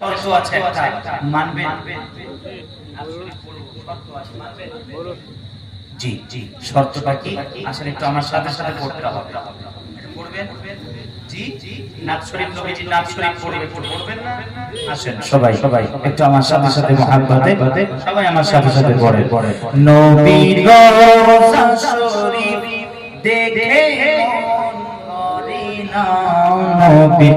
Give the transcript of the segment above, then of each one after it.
শর্ত আছে একটা, মানবেন। জি জি, শর্তটা কি? আসলে একটু আমার সাথে সাথে পড়তে হবে। সবাই সবাই, একটু আমার সাথে সাথে মহাব্বতে, সবাই আমার সাথে সাথে পড়ে। পড়ে নবীর দেখে নবীর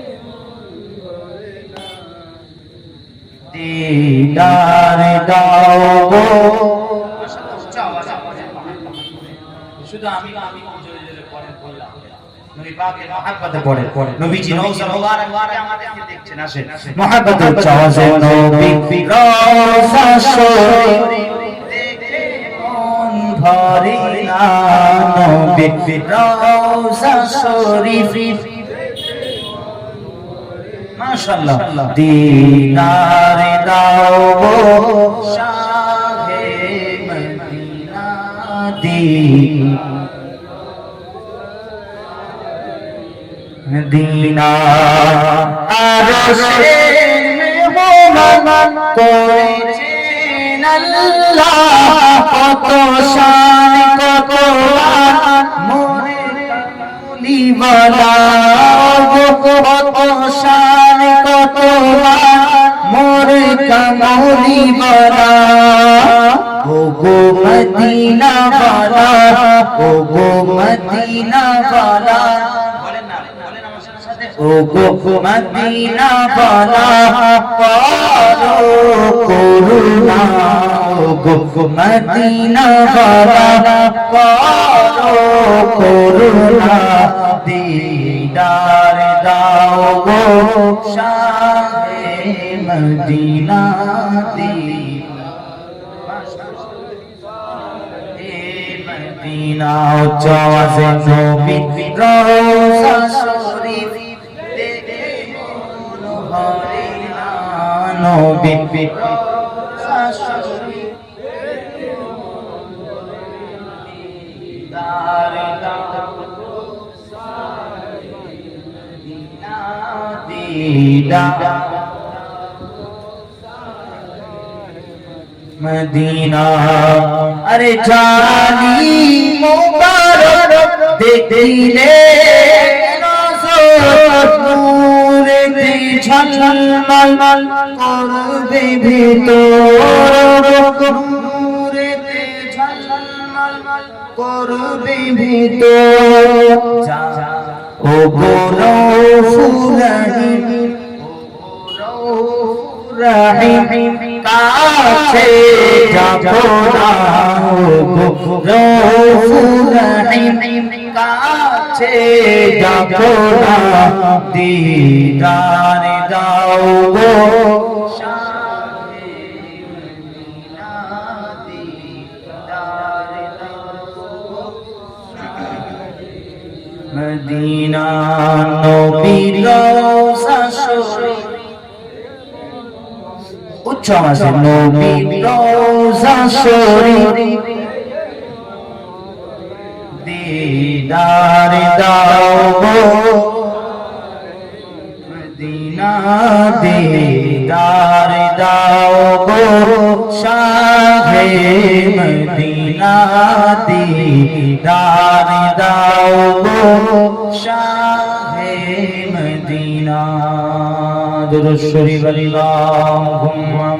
দিদার দাও গো। শুধু আমি আমি জোরে জোরে পড়েন বললাম নবী পাকের মহব্বতে পড়ে পড়ে। নবীজি রওজা মুবারক থেকে আমাদেরকে দেখছেন, আসেন। মহব্বতে উচ্চ নবী রওজা শরীফ দেখে মন ভরে না নবী। রওজা শরীফ মাশাআল্লাহ। দিদার দাও শাহে মদিনা দি মদিনা আরশে মেহমান করেছেন আল্লাহ। কত শান কত মোরে কামলিওয়ালা কত কমৌনি বলা। ও গো মদিনা বলা ও গো মদিনা বলা। ও গো মদিনা বলা করুণা। ও গো মদিনা বলা করুণা। দিদার দাও গো শাহ মদিনা দি মদিনা চাওয়াজে নবী রওজা শরীফ। দেখে মদিনা। আরে জানি মুবারক দেখিলে ঝলমল করবে ভিতর? করবে ভিতর। ও গোরো ফুলহিম রহিম কাছে যাব না গো রহিম কাছে যাব না। দিদার দাও গো। মদিনা নবীর রওজা আওয়াজে নবীর রওজা শরীফ। দিদার দাও মদিনা দিদার দাও গো শাহে মদিনা দিদার দাও গো শাহে মদিনা। দুরুদ শরীফ আল্লাহুম্মা